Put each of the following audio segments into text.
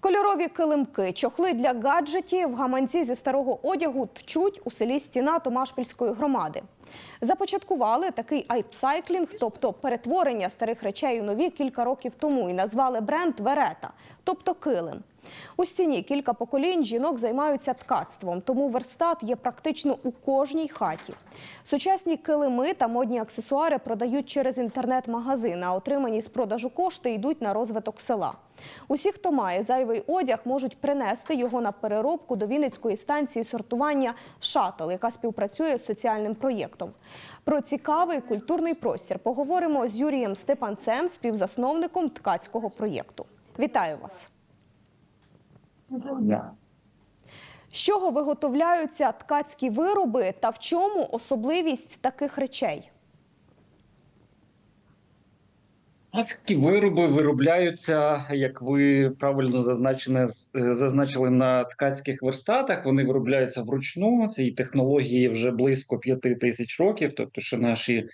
Кольорові килимки, чохли для гаджетів, гаманці зі старого одягу тчуть у селі Стіна Томашпільської громади. Започаткували такий айпсайклінг, тобто перетворення старих речей у нові кілька років тому, і назвали бренд Верета, тобто килим. У стіні кілька поколінь жінок займаються ткацтвом, тому верстат є практично у кожній хаті. Сучасні килими та модні аксесуари продають через інтернет-магазин, а отримані з продажу кошти йдуть на розвиток села. Усі, хто має зайвий одяг, можуть принести його на переробку до Вінницької станції сортування «Шатл», яка співпрацює з соціальним проєктом. Про цікавий культурний простір поговоримо з Юрієм Степанцем, співзасновником ткацького проєкту. Вітаю вас! Доброго дня. З чого виготовляються ткацькі вироби та в чому особливість таких речей? Ткацькі вироби виробляються, як ви правильно зазначене, з- е, зазначили на ткацьких верстатах. Вони виробляються вручну. Цій технології вже близько п'яти тисяч років. Тобто, що наші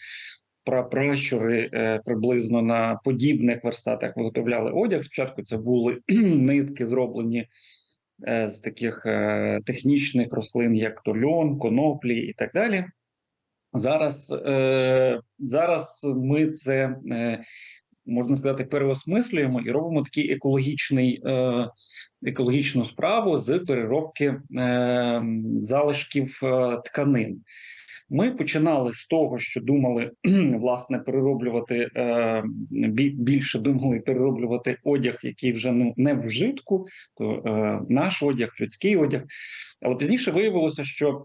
прапращури е, приблизно на подібних верстатах виготовляли одяг. Спочатку це були нитки, зроблені е, з таких е, технічних рослин, як то льон, коноплі і так далі. Зараз, зараз ми це можна сказати переосмислюємо і робимо такий екологічний, екологічну справу з переробки залишків тканин. Ми починали з того, що думали власне перероблювати е, більше думали перероблювати одяг, який вже ну, не в вжитку, то е, наш одяг, людський одяг. Але пізніше виявилося, що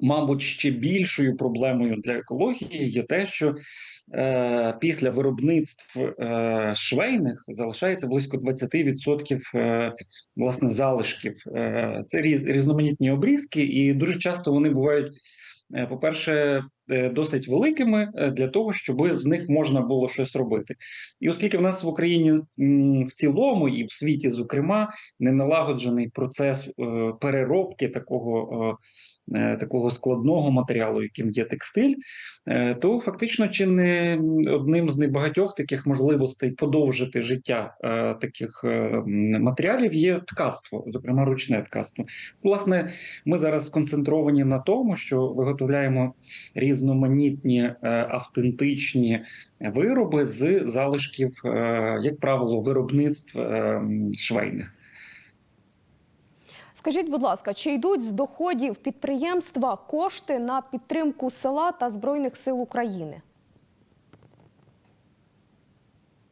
мабуть, ще більшою проблемою для екології є те, що е, після виробництв швейних залишається близько 20% е, власне залишків. Це різ, різноманітні обрізки, і дуже часто вони бувають. Е, По-перше, е, досить великими е, для того, щоб з них можна було щось робити. І оскільки в нас в Україні в цілому і в світі, зокрема, не налагоджений процес переробки такого такого складного матеріалу, яким є текстиль, е, то фактично чи не одним з небагатьох таких можливостей подовжити життя е, таких е, матеріалів є ткацтво, зокрема ручне ткацтво. Власне, ми зараз сконцентровані на тому, що виготовляємо різноманітні е, автентичні вироби з залишків, е, як правило, виробництв е, швейних. Скажіть, будь ласка, чи йдуть з доходів підприємства кошти на підтримку села та збройних сил України?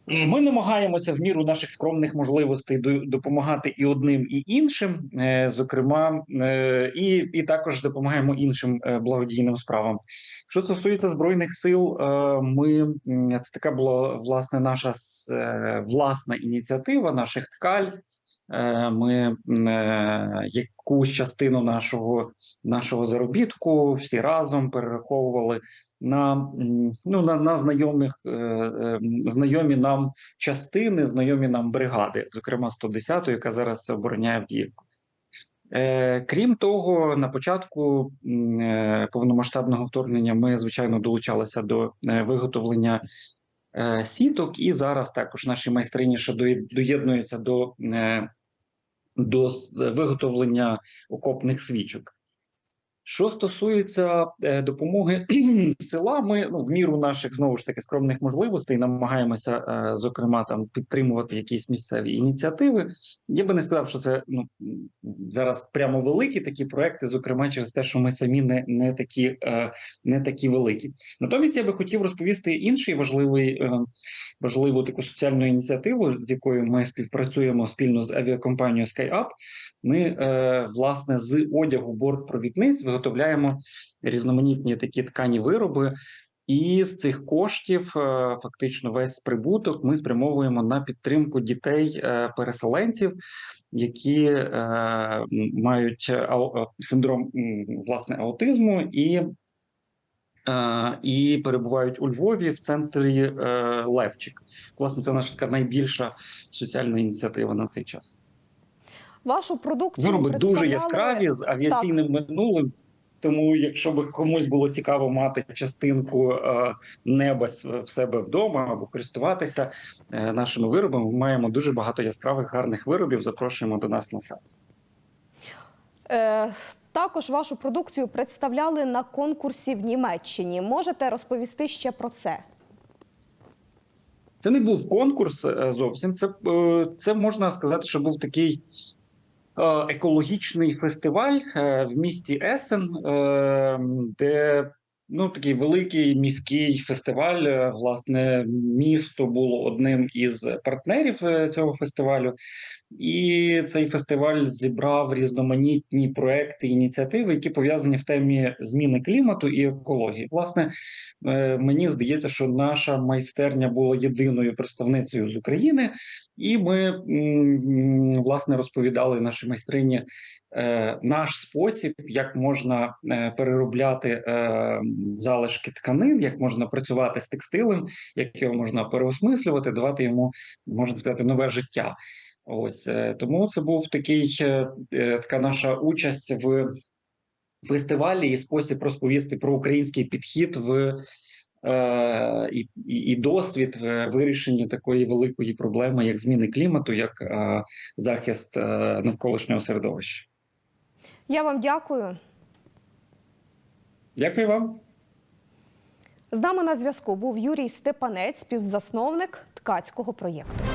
Ми намагаємося в міру наших скромних можливостей до- допомагати і одним, і іншим, е, зокрема, е, і, і також допомагаємо іншим е, благодійним справам. Що стосується збройних сил, е, ми це така була власне наша е, власна ініціатива наших ткаль. Е, Ми е, якусь частину нашого, нашого заробітку всі разом перераховували на, ну, на, на знайомих, е, знайомі нам частини, знайомі нам бригади, зокрема 110-ї, яка зараз обороняє Авдіївку. Крім того, на початку повномасштабного вторгнення ми, звичайно, долучалися до виготовлення сіток, і зараз також наші майстрині ще доєднуються до, до виготовлення окопних свічок. Що стосується е, допомоги села, ми ну, в міру наших знову ж таки скромних можливостей намагаємося, е, зокрема, там підтримувати якісь місцеві ініціативи. Я би не сказав, що це ну зараз прямо великі такі проекти, зокрема через те, що ми самі не, не такі е, не такі великі. Натомість я би хотів розповісти інший важливий важливу таку соціальну ініціативу, з якою ми співпрацюємо спільно з авіакомпанією SkyUp. Ми власне з одягу бортпровідниць виготовляємо різноманітні такі ткані вироби. І з цих коштів е, фактично весь прибуток ми спрямовуємо на підтримку дітей е, які е, мають синдром власне аутизму і, і перебувають у Львові в центрі Левчик. Власне, це наша така найбільша соціальна ініціатива на цей час. Вашу продукцію Вироби дуже яскраві з авіаційним минулим. Тому, якщо б комусь було цікаво мати частинку е, неба в себе вдома або користуватися е, нашими виробами, ми маємо дуже багато яскравих гарних виробів. Запрошуємо до нас на сайт. Е, також вашу продукцію представляли на конкурсі в Німеччині. Можете розповісти ще про це? Це не був конкурс е, зовсім. Це, це можна сказати, що був такий екологічний фестиваль е, в місті Есен, е, де ну такий великий міський фестиваль. Е, Власне, місто було одним із партнерів е, цього фестивалю. І цей фестиваль зібрав різноманітні проекти, ініціативи, які пов'язані в темі зміни клімату і екології. Власне, е, мені здається, що наша майстерня була єдиною представницею з України, і ми власне розповідали нашій майстрині наш спосіб, як можна переробляти залишки тканин, як можна працювати з текстилем, як його можна переосмислювати, давати йому можна сказати нове життя. Ось е, тому це був такий е, е, така наша участь в фестивалі і спосіб розповісти про український підхід в і, і, досвід в вирішенні такої великої проблеми, як зміни клімату, як захист навколишнього середовища. Я вам дякую. Дякую вам. З нами на зв'язку був Юрій Степанець, співзасновник ткацького проєкту.